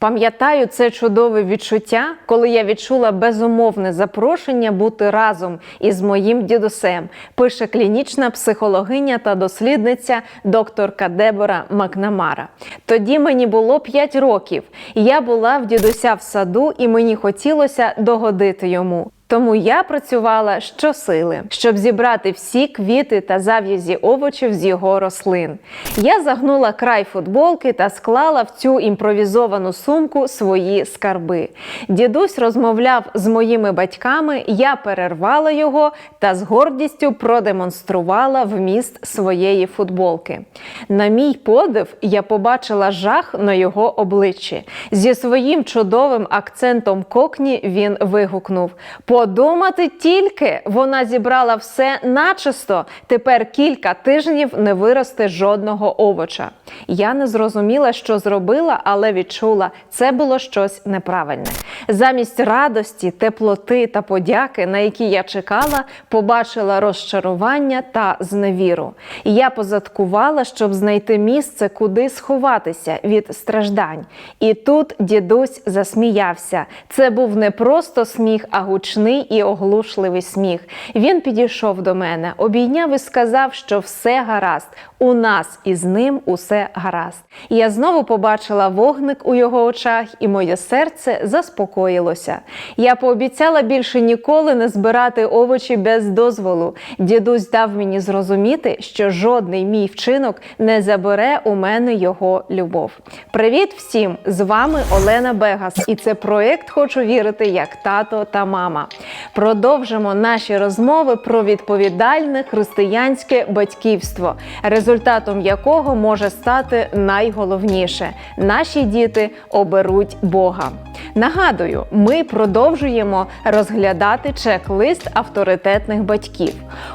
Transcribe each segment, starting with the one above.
Пам'ятаю це чудове відчуття, коли я відчула безумовне запрошення бути разом із моїм дідусем, пише клінічна психологиня та дослідниця докторка Дебора Макнамара. Тоді мені було 5 років. Я була в дідуся в саду, і мені хотілося догодити йому. Тому я працювала щосили, щоб зібрати всі квіти та зав'язі овочів з його рослин. Я загнула край футболки та склала в цю імпровізовану сумку свої скарби. Дідусь розмовляв з моїми батьками, я перервала його та з гордістю продемонструвала вміст своєї футболки. На мій подив, я побачила жах на його обличчі. Зі своїм чудовим акцентом кокні він вигукнув: Подумати тільки вона зібрала все начисто. Тепер кілька тижнів не виросте жодного овоча. Я не зрозуміла, що зробила, але відчула, це було щось неправильне. Замість радості, теплоти та подяки, на які я чекала, побачила розчарування та зневіру. Я позадкувала, щоб знайти місце, куди сховатися від страждань. І тут дідусь засміявся. Це був не просто сміх, а гучний і оглушливий сміх. Він підійшов до мене, обійняв і сказав, що все гаразд. У нас із ним усе гаразд. Я знову побачила вогник у його очах, і моє серце заспокоїлося. Я пообіцяла більше ніколи не збирати овочі без дозволу. Дідусь дав мені зрозуміти, що жодний мій вчинок не забере у мене його любов. Привіт всім! З вами Олена Бегас, і це проект Хочу вірити як тато та мама. Продовжимо наші розмови про відповідальне християнське батьківство, результатом якого може стати найголовніше: наші діти оберуть Бога. Нагадую, ми продовжуємо розглядати чек-лист авторитетних батьків.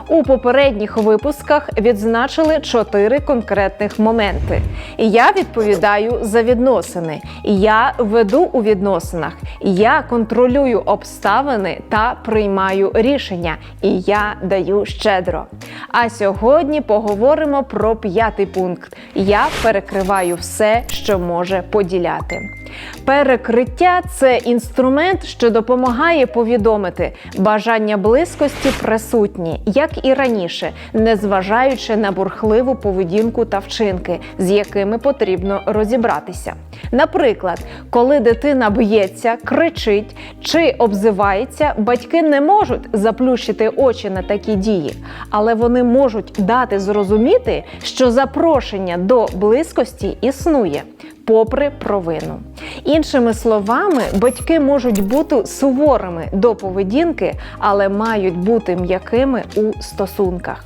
У попередніх випусках відзначили чотири конкретних моменти. Я відповідаю за відносини, я веду у відносинах, я контролюю обставини та приймаю рішення, і я даю щедро. А сьогодні поговоримо про п'ятий пункт: я перекриваю все, що може поділяти. Перекриття це інструмент, що допомагає повідомити бажання близькості присутні, як і раніше, незважаючи на бурхливу поведінку та вчинки, з якими потрібно розібратися. Наприклад, коли дитина б'ється, кричить чи обзивається, батьки не можуть заплющити очі на такі дії, але вони можуть дати зрозуміти, що запрошення до близькості існує попри провину. Іншими словами, батьки можуть бути суворими до поведінки, але мають бути м'якими у стосунках.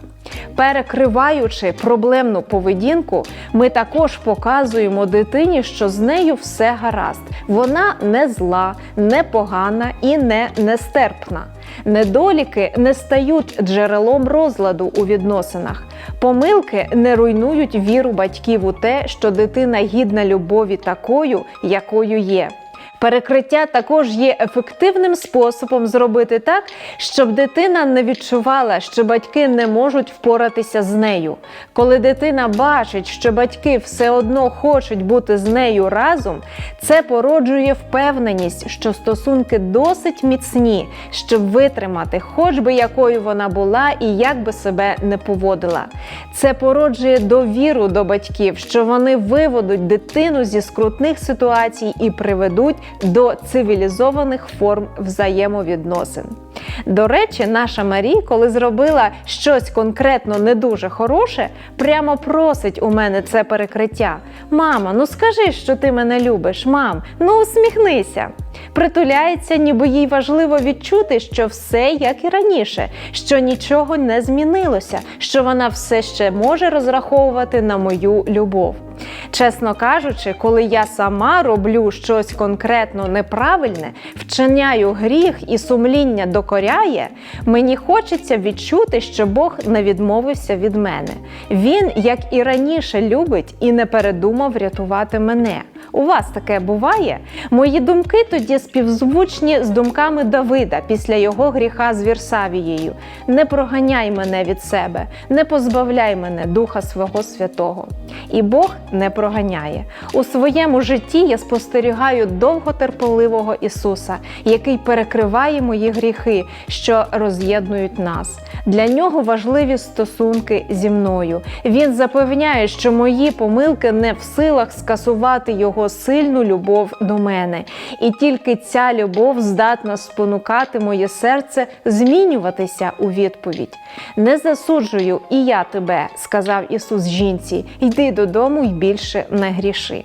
Перекриваючи проблемну поведінку, ми також показуємо дитині, що з нею все гаразд. Вона не зла, не погана і не нестерпна. Недоліки не стають джерелом розладу у відносинах. Помилки не руйнують віру батьків у те, що дитина гідна любові такою, якою є. Перекриття також є ефективним способом зробити так, щоб дитина не відчувала, що батьки не можуть впоратися з нею. Коли дитина бачить, що батьки все одно хочуть бути з нею разом, це породжує впевненість, що стосунки досить міцні, щоб витримати, хоч би якою вона була і як би себе не поводила. Це породжує довіру до батьків, що вони виведуть дитину зі скрутних ситуацій і приведуть до цивілізованих форм взаємовідносин. До речі, наша Марі, коли зробила щось конкретно не дуже хороше, прямо просить у мене це перекриття. Мама, ну скажи, що ти мене любиш, мам, ну усміхнися. Притуляється, ніби їй важливо відчути, що все як і раніше, що нічого не змінилося, що вона все ще може розраховувати на мою любов. Чесно кажучи, коли я сама роблю щось конкретно неправильне, вчиняю гріх і сумління докоряє, мені хочеться відчути, що Бог не відмовився від мене. Він, як і раніше, любить і не передумав рятувати мене. У вас таке буває? Мої думки тоді співзвучні з думками Давида після його гріха з Вірсавією. Не проганяй мене від себе, не позбавляй мене Духа свого Святого. І Бог не проганяє. У своєму житті я спостерігаю довготерпеливого Ісуса, який перекриває мої гріхи, що роз'єднують нас. Для нього важливі стосунки зі мною. Він запевняє, що мої помилки не в силах скасувати його сильну любов до мене. І тільки ця любов здатна спонукати моє серце змінюватися у відповідь. Не засуджую і я тебе, сказав Ісус жінці, йди додому й більше не гріши.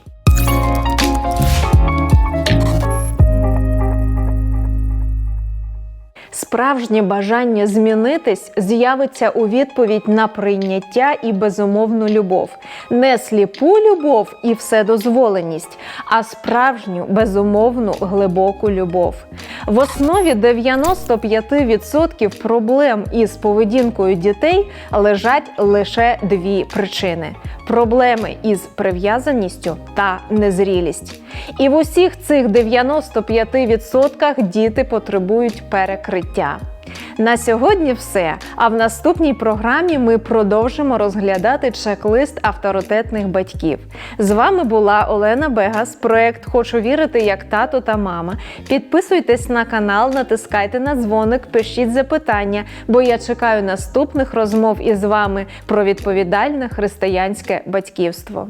Справжнє бажання змінитись з'явиться у відповідь на прийняття і безумовну любов, не сліпу любов і вседозволеність, а справжню безумовну глибоку любов. В основі 95% проблем із поведінкою дітей лежать лише дві причини: проблеми із прив'язаністю та незрілість. І в усіх цих 95% діти потребують перекриття. На сьогодні все. А в наступній програмі ми продовжимо розглядати чек-лист авторитетних батьків. З вами була Олена Бегас, проект Хочу вірити як тато та мама. Підписуйтесь на канал, натискайте на дзвоник, пишіть запитання, бо я чекаю наступних розмов із вами про відповідальне християнське батьківство.